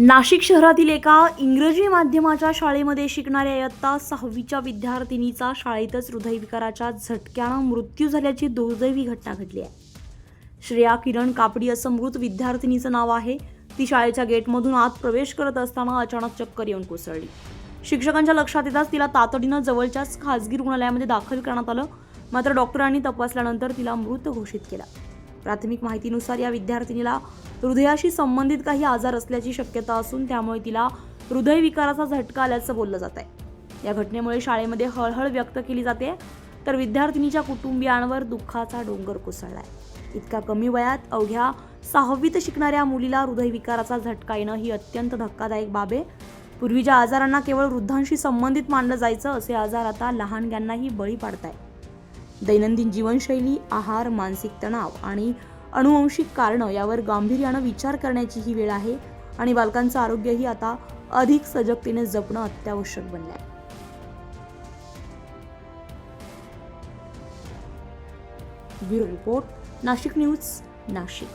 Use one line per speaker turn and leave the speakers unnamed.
नाशिक शहरातील एका इंग्रजी माध्यमाच्या शाळेमध्ये शिकणाऱ्या इयत्ता सहावीच्या विद्यार्थिनीचा शाळेतच हृदयविकाराच्या झटक्यानं मृत्यू झाल्याची दुर्दैवी घटना घडली आहे. श्रेया किरण कापडी असं मृत विद्यार्थिनीचं नाव आहे. ती शाळेच्या गेटमधून आत प्रवेश करत असताना अचानक चक्कर येऊन कोसळली. शिक्षकांच्या लक्षात येताच तिला तातडीनं जवळच्याच खासगी रुग्णालयामध्ये दाखल करण्यात आलं. मात्र डॉक्टरांनी तपासल्यानंतर तिला मृत घोषित केला. प्राथमिक माहितीनुसार या विद्यार्थिनीला हृदयाशी संबंधित काही आजार असल्याची शक्यता असून त्यामुळे तिला हृदयविकाराचा झटका आल्याचं बोललं जात आहे या घटनेमुळे शाळेमध्ये हळहळ व्यक्त केली जाते तर विद्यार्थिनीच्या कुटुंबियांवर दुःखाचा डोंगर कोसळलाय. इतक्या कमी वयात अवघ्या सहावीत शिकणाऱ्या मुलीला हृदयविकाराचा झटका येणं ही अत्यंत धक्कादायक बाब आहे. पूर्वीच्या आजारांना केवळ वृद्धांशी संबंधित मानलं जायचं असे आजार आता लहानग्यांनाही बळी पाडताय दैनंदिन जीवनशैली आहार मानसिक तणाव आणि अनुवंशिक कारणं यावर गांभीर्यानं विचार करण्याची ही वेळ आहे आणि बालकांचं आरोग्यही आता अधिक सजगतेने जपणं अत्यावश्यक बनलं आहे bureau report Nashik news Nashik.